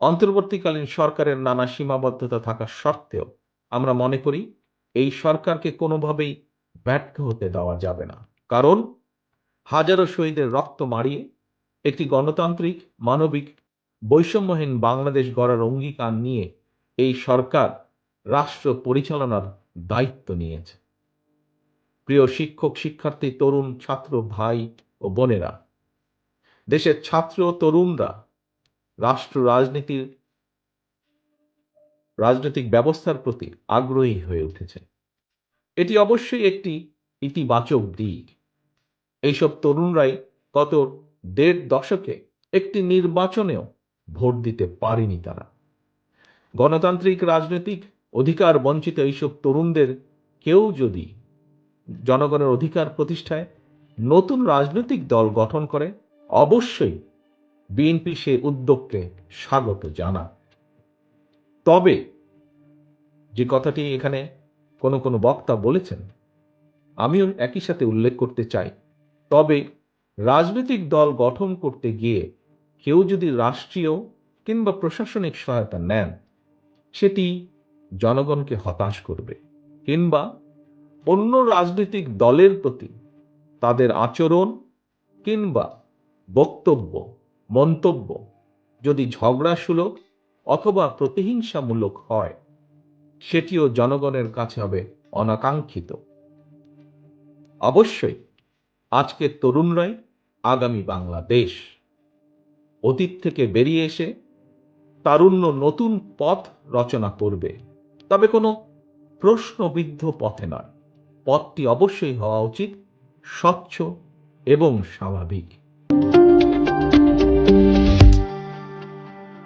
অন্তর্বর্তীকালীন সরকারের নানা সীমাবদ্ধতা থাকা সত্ত্বেও আমরা মনে করি এই সরকারকে কোনোভাবেই ব্যর্থ হতে দেওয়া যাবে না। কারণ হাজারো শহীদের রক্ত মারিয়ে একটি গণতান্ত্রিক, মানবিক, বৈষম্যহীন বাংলাদেশ গড়ার অঙ্গীকার নিয়ে এই সরকার রাষ্ট্র পরিচালনার দায়িত্ব নিয়েছে। প্রিয় শিক্ষক, শিক্ষার্থী, তরুণ, ছাত্র, ভাই ও বোনেরা, দেশের ছাত্র তরুণরা রাষ্ট্র রাজনীতির, রাজনৈতিক ব্যবস্থার প্রতি আগ্রহী হয়ে উঠেছে। এটি অবশ্যই একটি ইতিবাচক দিক। এইসব তরুণরাই গত দেড় দশকে একটি নির্বাচনেও ভোট দিতে পারেনি তারা। গণতান্ত্রিক রাজনৈতিক অধিকার বঞ্চিত এইসব তরুণদের কেউ যদি জনগণের অধিকার প্রতিষ্ঠায় নতুন রাজনৈতিক দল গঠন করে, অবশ্যই বিএনপি সে উদ্যোগকে স্বাগত জানায় তবে যে কথাটি এখানে কোনো কোনো বক্তা বলেছেন, আমিও একই সাথে উল্লেখ করতে চাই। তবে রাজনৈতিক দল গঠন করতে গিয়ে কেউ যদি রাষ্ট্রীয় কিংবা প্রশাসনিক সহায়তা নেন, সেটি জনগণকে হতাশ করবে কিংবা অন্য রাজনৈতিক দলের প্রতি তাদের আচরণ কিংবা বক্তব্য মন্তব্য, যদি ঝগড়াসুলভ অথবা প্রতিহিংসামূলক হয়, সেটিও জনগণের কাছে হবে অনাকাঙ্ক্ষিত। অবশ্যই আজকের তরুণরাই আগামী বাংলাদেশ। অতীত থেকে বেরিয়ে এসে তারুণ্য নতুন পথ রচনা করবে। তবে কোনো প্রশ্নবিদ্ধ পথে নয়। পথটি অবশ্যই হওয়া উচিত, স্বচ্ছ এবং স্বাভাবিক।